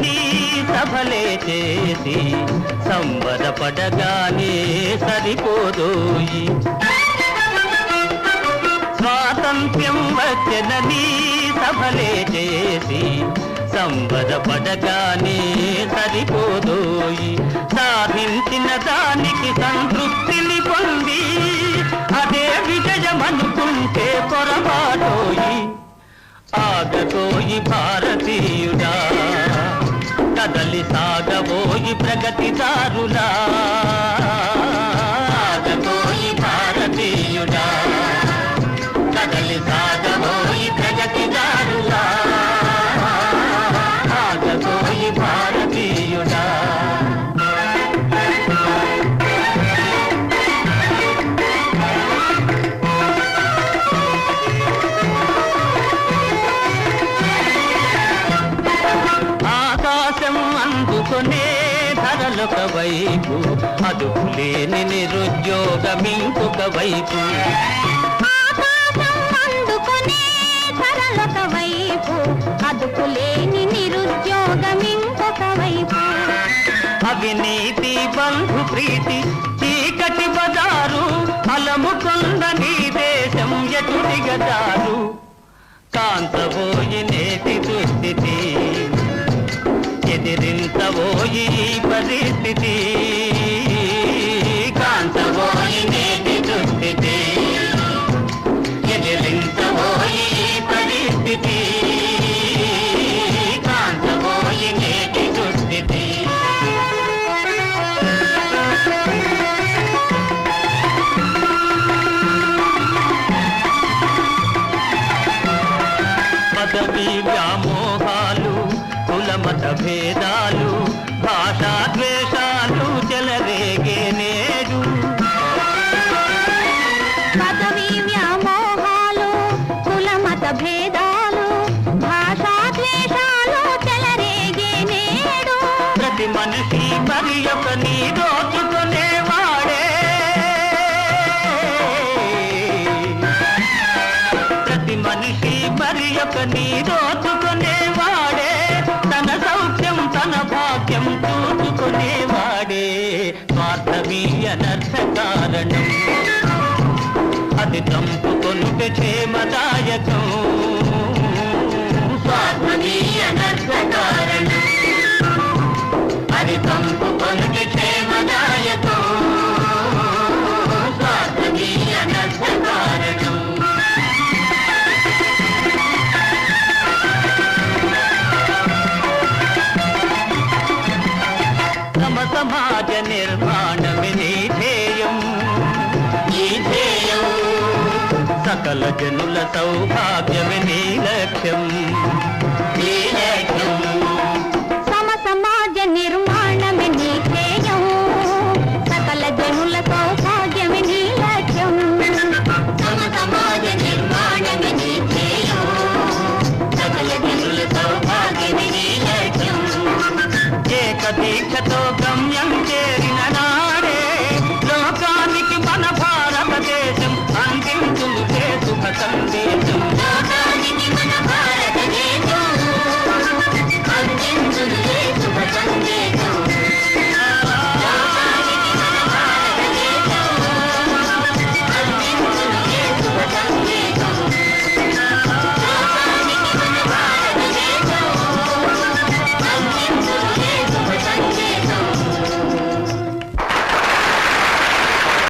నీ సభలే చేసి సంబరపడగానే సరిపోదోయి స్వాతంత్ర్యం వచ్చనని సభలే చేసి సంబరపడగానే సరిపోదోయి సాధించిన దానికి సంతృప్తిని పొంది అదే విజయమనుకుంటే పొరపాటోయి. ఆగతోయి భారతీయుడా ప్రగతిదారులా. ధరలొక వైపు అదుపు లేని నిరుద్యోగం ఇంకొక వైపు వైపు అదుపులేని నిరుద్యోగం ఇంకొక వైపు అవినీతి బంధు ప్రీతి చీకటి బజారు అలముకొంద నీ దేశం ఎటు దిగజారు కాంతబోయి నేటి దుస్థితి ఎదిరించబోయి ఈ పరిస్థితి కాంతబోయి నేటి దుస్థితి. ఎదిరించబోయి పరిస్థితి. కాంతబోయి నేటి దుస్థితి. పదవి వ్యామోహాలు కులమత భేదాలు నీ దోచుకునేవాడే తన సౌఖ్యం తన భాగ్యం చూచుకునేవాడే స్వార్థమీ అనర్థ కారణం అది చంపుకొనుట క్షేమదా సమాజ నిర్మాణమే నీ ధ్యేయం. ఈ ధ్యేయం. సకల జనుల సౌభాగ్యమే నీ లక్ష్యం.